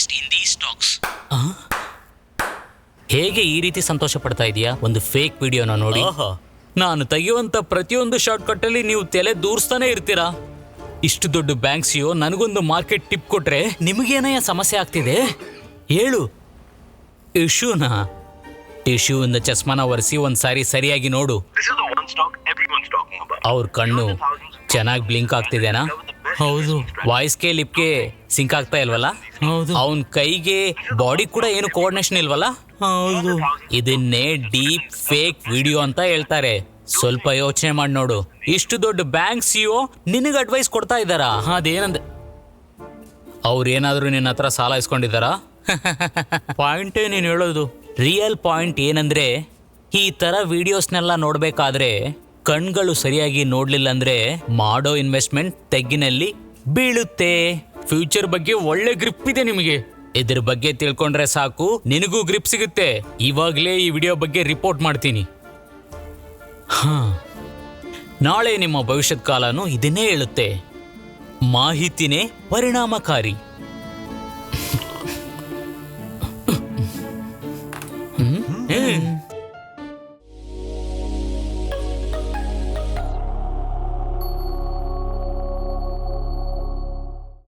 invest in these stocks ಹೇಗೆ ಈ ರೀತಿ ಸಂತೋಷ ಪಡ್ತಾ ಇದೀಯಾ? ಒಂದು ಫೇಕ್ ವಿಡಿಯೋನ ನೋಡಿ. ನಾನು ತೆಗೆಯುವಂತ ಪ್ರತಿಯೊಂದು ಶಾರ್ಟ್ ಕಟ್ ಅಲ್ಲಿ ನೀವು ತಲೆ ದೂರ್ಸ್ತಾನೆ ಇರ್ತೀರಾ? ಇಷ್ಟು ದೊಡ್ಡ ಬ್ಯಾಂಕ್ ಸಿಯೋ ನನಗೊಂದು ಮಾರ್ಕೆಟ್ ಟಿಪ್ ಕೊಟ್ರೆ ನಿಮಗೇನೆಯ ಸಮಸ್ಯೆ ಆಗ್ತಿದೆ? ಹೇಳು. ಇಶ್ಯೂನ ಟಿಶ್ಯೂ ಇಂದ ಚಸ್ಮಾನ ಒರೆಸಿ ಒಂದ್ಸಾರಿ ಸರಿಯಾಗಿ ನೋಡು. This is the one stock everyone's talking about. ಅವ್ರ ಕಣ್ಣು ಚೆನ್ನಾಗಿ ಬ್ಲಿಂಕ್ ಆಗ್ತಿದೆನಾ? ಹೌದು. ವಾಯ್ಸ್ಗೆ ಲಿಪ್ಗೆ ಸಿಂಕ್ ಆಗ್ತಾ ಇಲ್ವಲ್ಲ? ಹೌದು. ಅವನ್ ಕೈಗೆ ಬಾಡಿ ಕೂಡ ಏನು ಕೋಆರ್ಡಿನೇಷನ್ ಇಲ್ವಲ್ಲ? ಹೌದು. ಇದನ್ನೇ ಡೀಪ್ ಫೇಕ್ ವಿಡಿಯೋ ಅಂತ ಹೇಳ್ತಾರೆ. ಸ್ವಲ್ಪ ಯೋಚನೆ ಮಾಡಿ ನೋಡು. ಇಷ್ಟು ದೊಡ್ಡ ಬ್ಯಾಂಕ್ ಸಿಒ ನಿನಗೆ ಅಡ್ವೈಸ್ ಕೊಡ್ತಾ ಇದ್ದಾರಾ? ಅದೇನಂದ? ಅವ್ರೇನಾದ್ರೂ ನಿನ್ನ ಹತ್ರ ಸಾಲ ಇಸ್ಕೊಂಡಿದ್ದಾರಾ? ಪಾಯಿಂಟ್ ನೀನು ಹೇಳೋದು. ರಿಯಲ್ ಪಾಯಿಂಟ್ ಏನಂದ್ರೆ ಈ ತರ ವಿಡಿಯೋಸ್ನೆಲ್ಲ ನೋಡ್ಬೇಕಾದ್ರೆ ಕಣ್ಗಳು ಸರಿಯಾಗಿ ನೋಡ್ಲಿಲ್ಲ ಅಂದ್ರೆ ಮಾಡೋ ಇನ್ವೆಸ್ಟ್ಮೆಂಟ್ ತೆಗ್ಗಿನಲ್ಲಿ ಬೀಳುತ್ತೆ. ಫ್ಯೂಚರ್ ಬಗ್ಗೆ ಒಳ್ಳೆ ಗ್ರಿಪ್ ಇದೆ ನಿಮಗೆ. ಇದ್ರ ಬಗ್ಗೆ ತಿಳ್ಕೊಂಡ್ರೆ ಸಾಕು, ನಿನಗೂ ಗ್ರಿಪ್ ಸಿಗುತ್ತೆ. ಇವಾಗ್ಲೇ ಈ ವಿಡಿಯೋ ಬಗ್ಗೆ ರಿಪೋರ್ಟ್ ಮಾಡ್ತೀನಿ. ಹಾ. ನಾಳೆ ನಿಮ್ಮ ಭವಿಷ್ಯದ ಕಾಲನು ಇದನ್ನೇ ಹೇಳುತ್ತೆ. ಮಾಹಿತಿನೇ ಪರಿಣಾಮಕಾರಿ.